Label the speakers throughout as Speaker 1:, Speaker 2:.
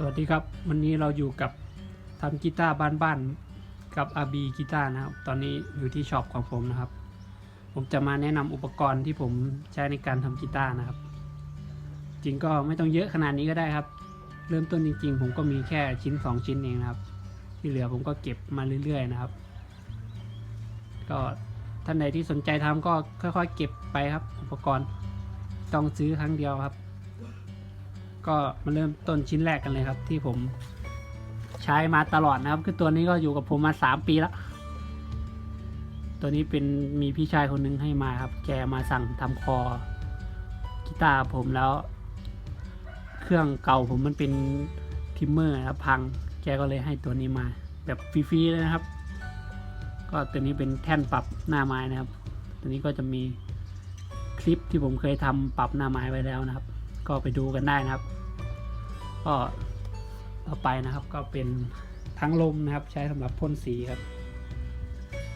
Speaker 1: สวัสดีครับ วันนี้เราอยู่กับทำกีตาร์บ้านๆกับ RB กีตาร์นะครับ ตอนนี้อยู่ที่ช็อปของผมนะครับ ผมจะมาแนะนำอุปกรณ์ที่ผมใช้ในการทำกีตาร์นะครับ จริงก็ไม่ต้องเยอะขนาดนี้ก็ได้ครับ เริ่มต้นจริง ๆ ผมก็มีแค่ชิ้น 2 ชิ้นเองนะครับ ที่เหลือผมก็เก็บมาเรื่อย ๆ นะครับ ก็ท่านใดที่สนใจทำก็ค่อยๆ เก็บไปครับ อุปกรณ์ต้องซื้อครั้งเดียวครับ ก็มาเริ่มต้นชิ้นแรกกันเลยครับ ที่ผมใช้มาตลอดนะครับ คือตัวนี้ก็อยู่กับผมมาสามปีแล้ว ตัวนี้เป็นมีพี่ชายคนหนึงให้มาครับ แกมาสั่งทำคอกีตาร์ผมแล้ว เครื่องเก่าผมมันเป็นทิมเมอร์นะครับพัง แกก็เลยให้ตัวนี้มา แบบฟรีๆเลยนะครับ ก็ตัวนี้เป็นแท่นปรับหน้าไม้นะครับ ตัวนี้ก็จะมีคลิปที่ผมเคยทำปรับหน้าไม้ไว้แล้วนะครับ ก็ไปดูกันได้นะครับ ก็ต่อไปนะครับก็เป็นทั้งลมนะครับ ใช้สำหรับพ่นสีครับ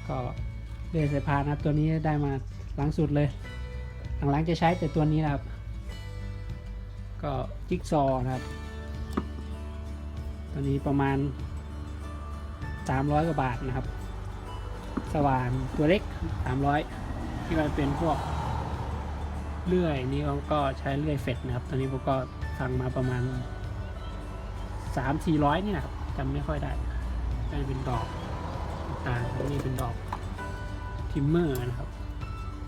Speaker 1: ก็เดสายพานนะครับตัวนี้ได้มาหลังสุดเลยหลังๆจะใช้แต่ตัวนี้นะครับ ก็จิ๊กซอว์นะครับ ตัวนี้ประมาณ 300กว่าบาทนะครับ สว่านตัวเล็ก 300 ที่มันเป็นพวกเลื่อยนี่ผมก็ใช้เลื่อยเฟดนะครับตอนนี้ผมก็สั่งมาประมาณ สามสี่ร้อยนี่นะครับจำไม่ค่อยได้ก็จะเป็นดอกต่างๆนี่เป็นดอกทิมเมอร์นะครับ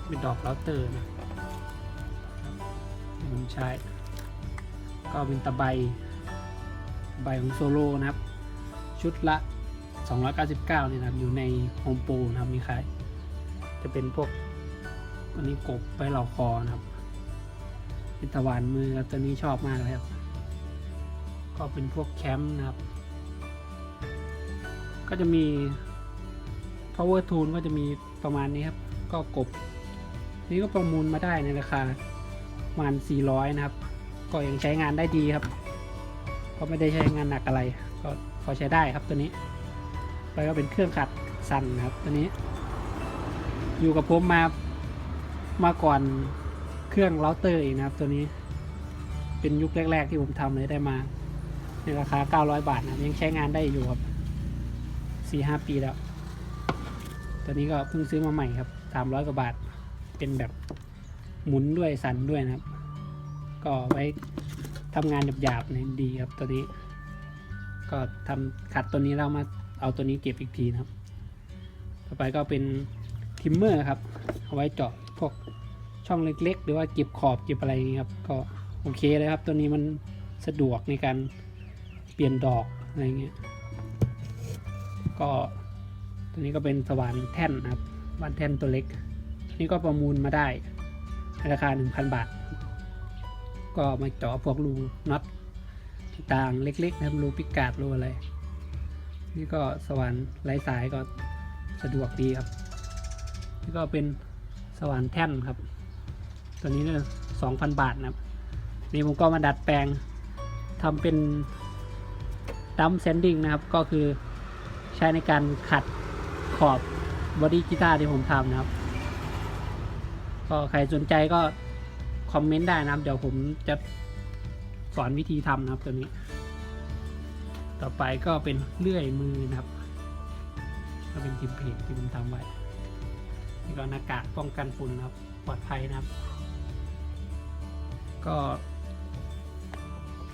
Speaker 1: เป็นดอกเราเตอร์นะที่ผมใช้ ก็เป็นตะไบใบของโซโล่นะครับ ชุดละ 299นี่นะครับอยู่ในโฮมโปรนะครับมีขายจะเป็นพวกอันนี้กบไปเหล่าคอนะครับเป็นตะวันมือครับตัวนี้ชอบมากเลยครับ ก็เป็นพวกแคมป์นะครับ ก็จะมี power tool ก็จะมีประมาณนี้ครับ ก็กบ นี่ก็ประมูลมาได้ในราคาประมาณ 400 นะครับ ก็ยังใช้งานได้ดีครับก็ไม่ได้ใช้งานหนักอะไร ก็พอใช้ได้ครับตัวนี้ ไปก็เป็นเครื่องขัดสั่นนะครับตัวนี้ อยู่กับผมมามาก่อนเครื่องเราเตอร์อีกนะครับตัวนี้ เป็นยุคแรก ๆ ที่ผมทำเลยได้มา ในราคา 900 บาทนะยังใช้งานได้อยู่ครับ4-5ปีแล้ว ตัวนี้ก็เพิ่งซื้อมาใหม่ครับ 300 กว่าบาท เป็นแบบหมุนด้วยสั่นด้วยนะครับ ก็ไว้ทำงานหยาบๆเนี่ยดีครับตัวนี้ ก็ทำขัดตัวนี้แล้วมาเอาตัวนี้เก็บอีกทีนะครับ ต่อไปก็เป็นทิมเมอร์ครับ เอาไว้เจาะพวกช่องเล็กๆ หรือว่าเก็บขอบเก็บอะไรนี้ครับ ก็โอเคเลยครับ ตัวนี้มันสะดวกในการ เปลี่ยนดอกอะไรเงี้ยก็ตัวนี้ก็เป็นสว่านแท่นนะครับสว่านแท่นตัวเล็กนี่ก็ประมูลมาได้ราคา 1,000 บาท ก็มาเจาะพวกรูน็อตต่างเล็กๆนะครับรูปิกาดรูอะไร นี่ก็สว่านไร้สายก็สะดวกดีครับ นี่ก็เป็นสว่านแท่นครับ ตัวนี้เนี่ยสองพันบาทนะครับ นี่ผมก็มาดัดแปลงทำเป็น ดัมเซนดิ้งนะครับ ก็คือใช้ในการขัดขอบบอดี้กีตาร์ที่ผมทำนะครับ ก็ใครสนใจก็คอมเมนต์ได้นะครับ เดี๋ยวผมจะสอนวิธีทำนะครับตัวนี้ ต่อไปก็เป็นเลื่อยมือนะครับ ก็เป็นทิมเพจที่ผมทำไว้นี่ก็หน้ากากป้องกันฝุ่นนะครับ ปลอดภัยนะครับ ก็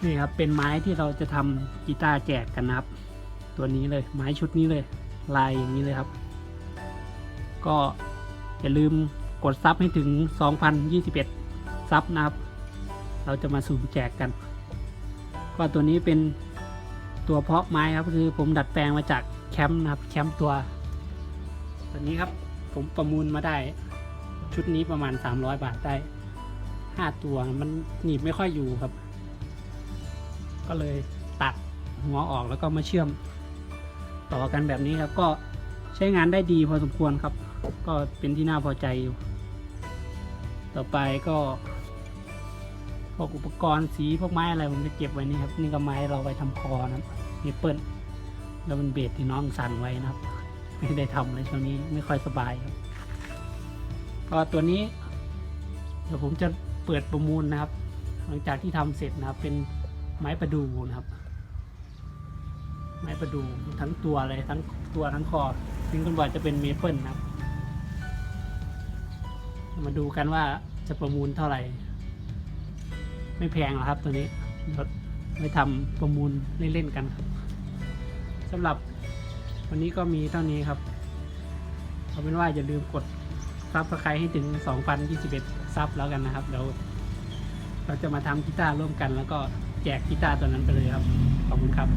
Speaker 1: นี่ครับเป็นไม้ที่เราจะทำกีตาร์แจกกันนะครับ ตัวนี้เลยไม้ชุดนี้เลย ลายอย่างนี้เลยครับ ก็อย่าลืมกดซับให้ถึง 2021 ซับนะครับ เราจะมาสุ่มแจกกัน ก็ตัวนี้เป็นตัวเพาะไม้ครับคือผมดัดแปลงมาจากแคมป์นะครับแคมป์ตัว ตัวนี้ครับผมประมูลมาได้ ชุดนี้ประมาณ 300 บาทได้ 5 ตัวมันหนีบไม่ค่อยอยู่ครับ ก็เลยตัดหัวออกแล้วก็มาเชื่อมต่อกันแบบนี้ครับก็ใช้งานได้ดีพอสมควรครับ ก็เป็นที่น่าพอใจอยู่ ต่อไปก็พวกอุปกรณ์สีพวกไม้อะไรผมจะเก็บไว้นี่ครับ นี่ก็ไม้เราไปทำคอนะครับเมเปิ้ลแล้วมันเบสที่น้องสั่นไว้นะครับ ไม่ได้ทำเลยช่วงนี้ไม่ค่อยสบายครับ ก็ตัวนี้ เดี๋ยวผมจะเปิดประมูลนะครับ หลังจากที่ทำเสร็จนะครับเป็น ไม้ประดูนะครับ ไม้ประดูทั้งตัวเลยทั้งตัวทั้งคอซึ่งคุณบอยจะเป็นเมเปิลนะครับ มาดูกันว่าจะประมูลเท่าไหร่ ไม่แพงหรอกครับตัวนี้เดี๋ยวไปทำประมูลเล่นๆกันครับสำหรับวันนี้ก็มีเท่านี้ครับเอาเป็นว่าอย่าลืมกดซับสไครต์ให้ถึง 2021 ซับแล้วกันนะครับ เดี๋ยวเราจะมาทำกีตาร์ร่วมกันแล้วก็ แจกกีตาร์ตัวนั้นไปเลยครับ ขอบคุณครับ